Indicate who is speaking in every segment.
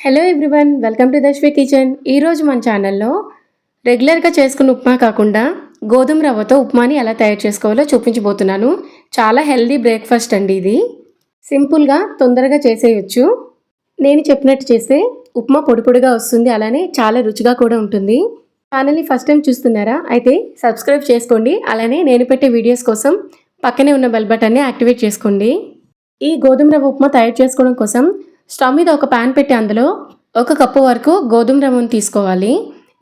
Speaker 1: Hello everyone welcome to Dashvi kitchen ఈరోజు మన ఛానల్లో రెగ్యులర్గా చేసుకున్న ఉప్మా కాకుండా గోధుమ రవ్వతో ఉప్మాని ఎలా తయారు చేసుకోవాలో చూపించబోతున్నాను. చాలా హెల్దీ బ్రేక్ఫాస్ట్ అండి ఇది. సింపుల్గా తొందరగా చేసేయచ్చు. నేను చెప్పినట్టు చేస్తే ఉప్మా పొడి పొడిగా వస్తుంది అలానే చాలా రుచిగా కూడా ఉంటుంది. ఛానల్ని ఫస్ట్ టైం చూస్తున్నారా? అయితే సబ్స్క్రైబ్ చేసుకోండి అలానే నేను పెట్టే వీడియోస్ కోసం పక్కనే ఉన్న బెల్ బటన్ని యాక్టివేట్ చేసుకోండి. ఈ గోధుమ రవ్వ ఉప్మా తయారు చేసుకోవడం కోసం స్టవ్ మీద ఒక ప్యాన్ పెట్టి అందులో ఒక కప్పు వరకు గోధుమ రవ్వను తీసుకోవాలి.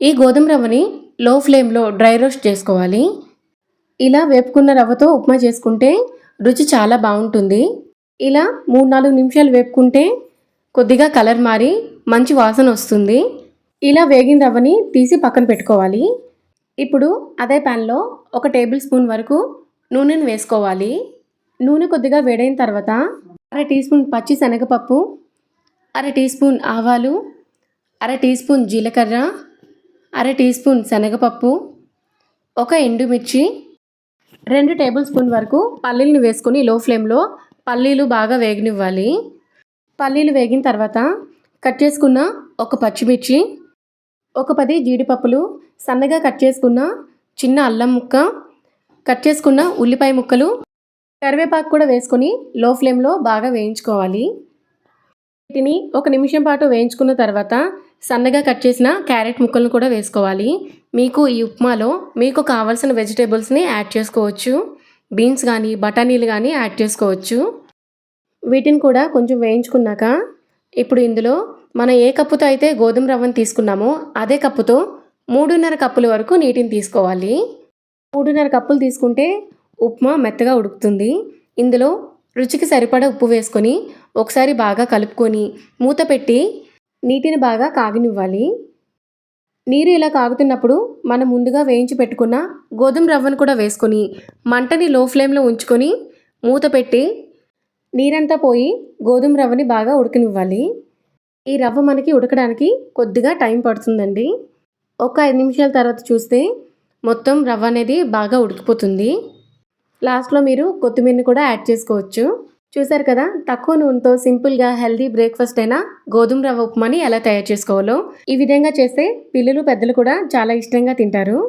Speaker 1: ఈ గోధుమ రవ్వని లో ఫ్లేమ్లో డ్రై రోస్ట్ చేసుకోవాలి. ఇలా వేపుకున్న రవ్వతో ఉప్మా చేసుకుంటే రుచి చాలా బాగుంటుంది. ఇలా మూడు నాలుగు నిమిషాలు వేపుకుంటే కొద్దిగా కలర్ మారి మంచి వాసన వస్తుంది. ఇలా వేగిన రవ్వని తీసి పక్కన పెట్టుకోవాలి. ఇప్పుడు అదే ప్యాన్లో ఒక టేబుల్ స్పూన్ వరకు నూనెను వేసుకోవాలి. నూనె కొద్దిగా వేడైన తర్వాత అర టీ స్పూన్ పచ్చి శనగపప్పు అర టీ స్పూన్ ఆవాలు అర టీ స్పూన్ జీలకర్ర అర టీ స్పూన్ శనగపప్పు ఒక ఎండుమిర్చి రెండు టేబుల్ స్పూన్ వరకు పల్లీలను వేసుకొని లో ఫ్లేమ్లో పల్లీలు బాగా వేగనివ్వాలి. పల్లీలు వేగిన తర్వాత కట్ చేసుకున్న ఒక పచ్చిమిర్చి ఒక పది జీడిపప్పులు సన్నగా కట్ చేసుకున్న చిన్న అల్లం ముక్క కట్ చేసుకున్న ఉల్లిపాయ ముక్కలు కరివేపాకు కూడా వేసుకొని లో ఫ్లేమ్లో బాగా వేయించుకోవాలి. వీటిని ఒక నిమిషం పాటు వేయించుకున్న తర్వాత సన్నగా కట్ చేసిన క్యారెట్ ముక్కలను కూడా వేసుకోవాలి. మీకు ఈ ఉప్మాలో మీకు కావాల్సిన వెజిటేబుల్స్ని యాడ్ చేసుకోవచ్చు. బీన్స్ కానీ బఠానీలు కానీ యాడ్ చేసుకోవచ్చు. వీటిని కూడా కొంచెం వేయించుకున్నాక ఇప్పుడు ఇందులో మనం ఏ కప్పుతో అయితే గోధుమ రవ్వను తీసుకున్నామో అదే కప్పుతో మూడున్నర కప్పుల వరకు నీటిని తీసుకోవాలి. మూడున్నర కప్పులు తీసుకుంటే ఉప్మా మెత్తగా ఉడుకుతుంది. ఇందులో రుచికి సరిపడా ఉప్పు వేసుకొని ఒకసారి బాగా కలుపుకొని మూత పెట్టి నీటిని బాగా కాగనివ్వాలి. నీరు ఇలా కాగుతున్నప్పుడు మనం ముందుగా వేయించి పెట్టుకున్న గోధుమ రవ్వను కూడా వేసుకొని మంటని లో ఫ్లేమ్లో ఉంచుకొని మూత పెట్టి నీరంతా పోయి గోధుమ రవ్వని బాగా ఉడకనివ్వాలి. ఈ రవ్వ మనకి ఉడకడానికి కొద్దిగా టైం పడుతుందండి. ఒక ఐదు నిమిషాల తర్వాత చూస్తే మొత్తం రవ్వ అనేది బాగా ఉడికిపోతుంది. లాస్ట్లో మీరు కొత్తిమీరని కూడా యాడ్ చేసుకోవచ్చు. చూసారు కదా తక్కువ నూనెతో సింపుల్గా హెల్దీ బ్రేక్ఫాస్ట్ అయినా గోధుమ రవ్వ ఉప్మాని ఎలా తయారు చేసుకోవాలో ఈ విధంగా చేస్తే పిల్లలు పెద్దలు కూడా చాలా ఇష్టంగా తింటారు.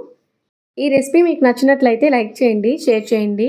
Speaker 1: ఈ రెసిపీ మీకు నచ్చినట్లయితే లైక్ చేయండి షేర్ చేయండి.